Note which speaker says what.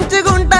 Speaker 1: మంచిగుంట